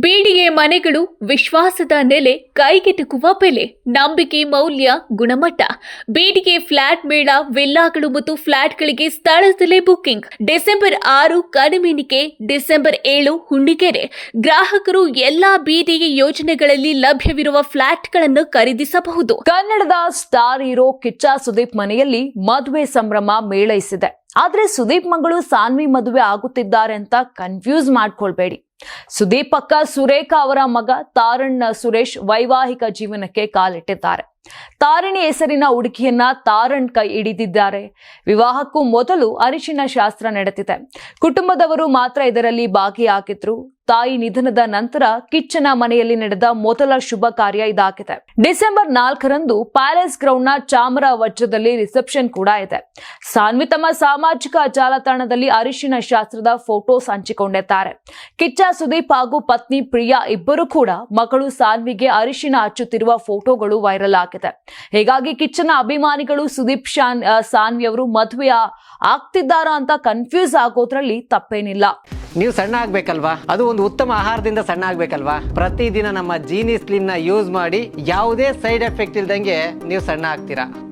ಬೀಡಿಗೆ ಮನೆಗಳು ವಿಶ್ವಾಸದ ನೆಲೆ ಕೈಗೆಟುಕುವ ಬೆಲೆ, ನಂಬಿಕೆ, ಮೌಲ್ಯ, ಗುಣಮಟ್ಟ. ಬೀಡಿಗೆ ಫ್ಲಾಟ್ ಮೇಳ, ವಿಲ್ಲಾಗಳು ಮತ್ತು ಫ್ಲಾಟ್ಗಳಿಗೆ ಸ್ಥಳದಲ್ಲೇ ಬುಕ್ಕಿಂಗ್ ಡಿಸೆಂಬರ್ ಆರು ಕಡಿಮೆನಿಕೆ ಡಿಸೆಂಬರ್ ಏಳು ಹುಣ್ಣಿಗೆರೆ. ಗ್ರಾಹಕರು ಎಲ್ಲಾ ಬೀದಿಗೆ ಯೋಜನೆಗಳಲ್ಲಿ ಲಭ್ಯವಿರುವ ಫ್ಲಾಟ್ಗಳನ್ನು ಖರೀದಿಸಬಹುದು. ಕನ್ನಡದ ಸ್ಟಾರ್ ಹೀರೋ ಕಿಚ್ಚ ಸುದೀಪ್ ಮನೆಯಲ್ಲಿ ಮದುವೆ ಸಂಭ್ರಮ ಮೇಳೈಸಿದೆ. ಆದರೆ ಸುದೀಪ್ ಮಗಳು ಸಾನ್ವಿ ಮದುವೆ ಆಗುತ್ತಿದ್ದಾರೆ ಅಂತ ಕನ್ಫ್ಯೂಸ್ ಮಾಡ್ಕೊಳ್ಬೇಡಿ. ಸುದೀಪ್ ಅಕ್ಕ ಸುರೇಖಾ ಅವರ ಮಗ ತಾರಣ್ಣ ಸುರೇಶ್ ವೈವಾಹಿಕ ಜೀವನಕ್ಕೆ ಕಾಲಿಟ್ಟಿದ್ದಾರೆ. ತಾರಿಣಿ ಹೆಸರಿನ ಹುಡುಗಿಯನ್ನ ತಾರಣ್ ಕೈ ಹಿಡಿದಿದ್ದಾರೆ. ವಿವಾಹಕ್ಕೂ ಮೊದಲು ಅರಿಶಿನ ಶಾಸ್ತ್ರ ನಡೆದಿದೆ. ಕುಟುಂಬದವರು ಮಾತ್ರ ಇದರಲ್ಲಿ ಭಾಗಿಯಾಗಿದ್ರು. ತಾಯಿ ನಿಧನದ ನಂತರ ಕಿಚ್ಚನ ಮನೆಯಲ್ಲಿ ನಡೆದ ಮೊದಲ ಶುಭ ಕಾರ್ಯ ಇದಾಗಿದೆ. ಡಿಸೆಂಬರ್ ನಾಲ್ಕರಂದು ಪ್ಯಾಲೇಸ್ ಗ್ರೌಂಡ್ನ ಚಾಮರ ವಜ್ರದಲ್ಲಿ ರಿಸೆಪ್ಷನ್ ಕೂಡ ಇದೆ. ಸಾನ್ವಿ ಸಾಮಾಜಿಕ ಜಾಲತಾಣದಲ್ಲಿ ಅರಿಶಿನ ಶಾಸ್ತ್ರದ ಫೋಟೋಸ್ ಹಂಚಿಕೊಂಡಿದ್ದಾರೆ. ಕಿಚ್ಚ ಸುದೀಪ್ ಹಾಗೂ ಪತ್ನಿ ಪ್ರಿಯಾ ಇಬ್ಬರು ಕೂಡ ಮಗಳು ಸಾನ್ವಿಗೆ ಅರಿಶಿನ ಹಚ್ಚುತ್ತಿರುವ ಫೋಟೋಗಳು ವೈರಲ್ ಆಗಿದೆ ಹೀಗಾಗಿ ಕಿಚ್ಚನ ಅಭಿಮಾನಿಗಳು ಸುದೀಪ್ ಶಾನ್ ಸಾನ್ವಿ ಅವರು ಮದುವೆ ಆಗ್ತಿದ್ದಾರಾ ಅಂತ ಕನ್ಫ್ಯೂಸ್ ಆಗೋದ್ರಲ್ಲಿ ತಪ್ಪೇನಿಲ್ಲ. ನೀವು ಸಣ್ಣ ಆಗ್ಬೇಕಲ್ವಾ? ಅದು ಒಂದು ಉತ್ತಮ ಆಹಾರದಿಂದ ಸಣ್ಣ ಆಗ್ಬೇಕಲ್ವಾ? ಪ್ರತಿದಿನ ನಮ್ಮ ಜೀನಿ ಸ್ಲಿಮ್ನ ಯೂಸ್ ಮಾಡಿ ಯಾವುದೇ ಸೈಡ್ ಎಫೆಕ್ಟ್ ಇಲ್ದಂಗೆ ನೀವು ಸಣ್ಣ ಆಗ್ತೀರಾ?